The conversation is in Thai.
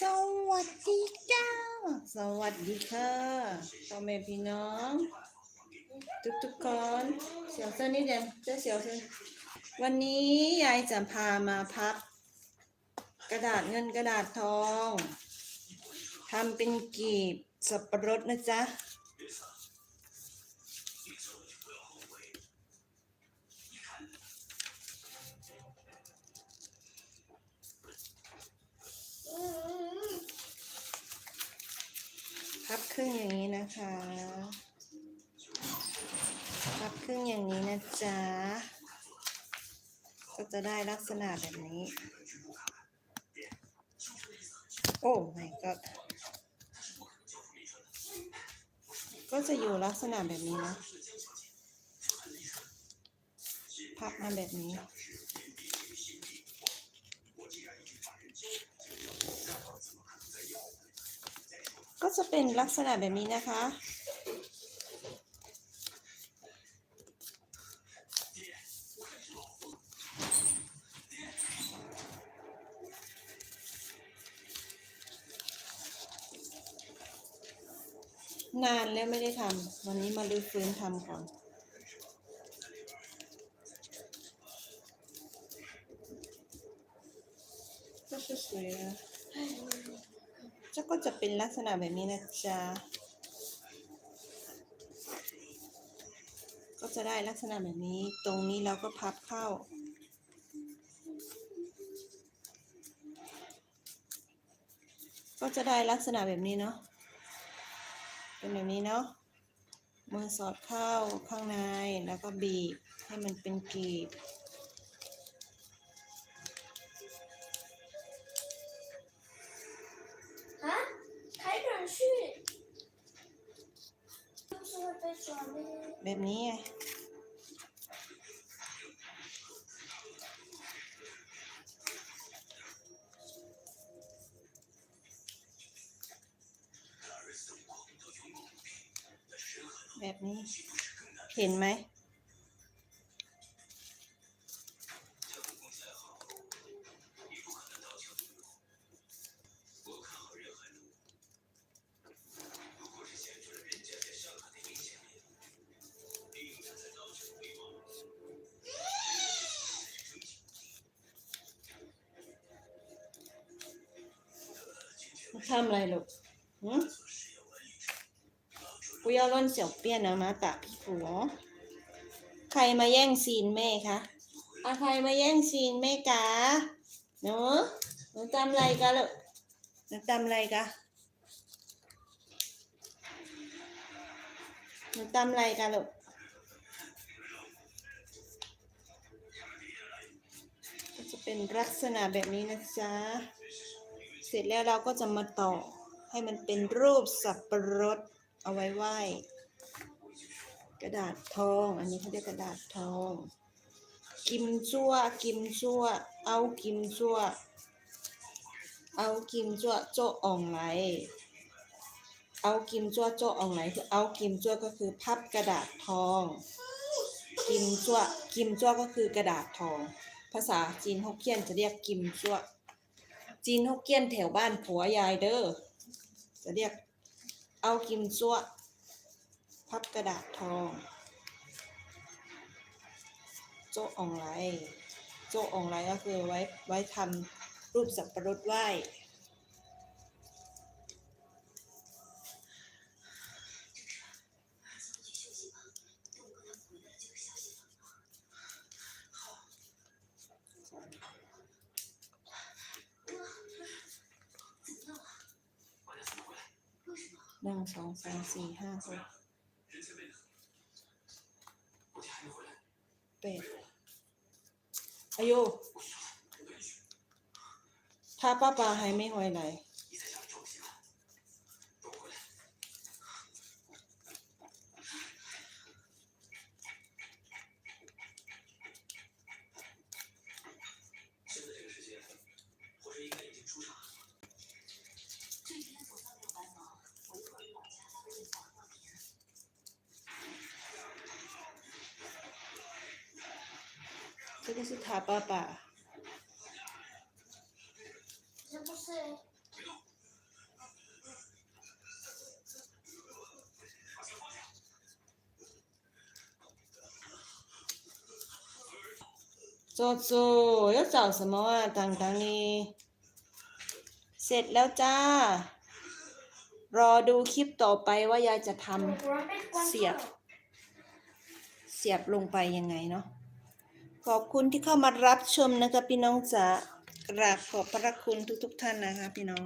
สวัสดีจ้า สวัสดีค่ะพ่อแม่พี่น้อง ทุกทุกคนเสียวเส้นนิดเดียวเจะเสียวเส้นวันนี้ยายจะพามาพับ กระดาษเงินกระดาษทองทำเป็นกีบสับปะรดนะจ๊ะ พับครึ่งอย่างนี้นะคะ พับครึ่งอย่างนี้นะจ๊ะ ก็จะได้ลักษณะแบบนี้ โอ้ my god ก็จะอยู่ลักษณะแบบนี้นะ พับมาแบบนี้ จะเป็นลักษณะแบบนี้นะคะ นานแล้วไม่ได้ทำวันนี้มาลื้อฟื้นทำก่อนก็สวยนะ จะก็จะเป็นลักษณะแบบนี้นะจ๊ะ ก็จะได้ลักษณะแบบนี้ ตรงนี้เราก็พับเข้า ก็จะได้ลักษณะแบบนี้เนาะ เป็นแบบนี้เนาะ มือสอดเข้าข้างในแล้วก็บีบให้มันเป็นกลีบ แบบนี้ไงแบบนี้ เห็นไหม ทำอะไรลูกหืม不要乱小便นะมาตะพี่ผัว ใครมาแย่งซีนแม่คะอะใครมาแย่งซีนแม่กาหนูหนูทำอะไรกันลูกหนูทำอะไรกันหนูทำอะไรกันลูกก็จะเป็นลักษณะแบบนี้นะจ๊ะ เสร็จแล้วเราก็จะมาต่อให้มันเป็นรูปสับปะรดเอาไว้ไหว้กระดาษทอง อันนี้เขาเรียกกระดาษทอง กิมจั่ว กิมจั่ว เอากิมจั่ว เอากิมจั่วโจอ่องไหล เอากิมจั่วโจอ่องไหลคือเอากิมจั่วก็คือพับกระดาษทอง กิมจั่ว กิมจั่วก็คือกระดาษทอง ภาษาจีนฮกเกี้ยนจะเรียกกิมจั่ว จีนฮกเกี้ยนแถวบ้านผัวยายเด้อจะเรียกเอากิมซัวพับกระดาษทองโจอองไลโจอองไลก็คือไว้ไว้ทำรูปสับปะรดไหว้ หนึ่งสองสามสี่ห้าหกแปดอายุถ้าป้าปาให้ไม่หอยไหน 这个是他爸爸。这不是。做做要找什么啊？当当呢？เสร็จแล้วจ้า รอดูคลิปต่อไปว่ายายจะทำเสียบ เสียบลงไปยังไงเนาะ ขอบคุณที่เข้ามารับชมนะคะพี่น้องจ๋ากราบขอบพระคุณทุกๆท่านนะคะพี่น้อง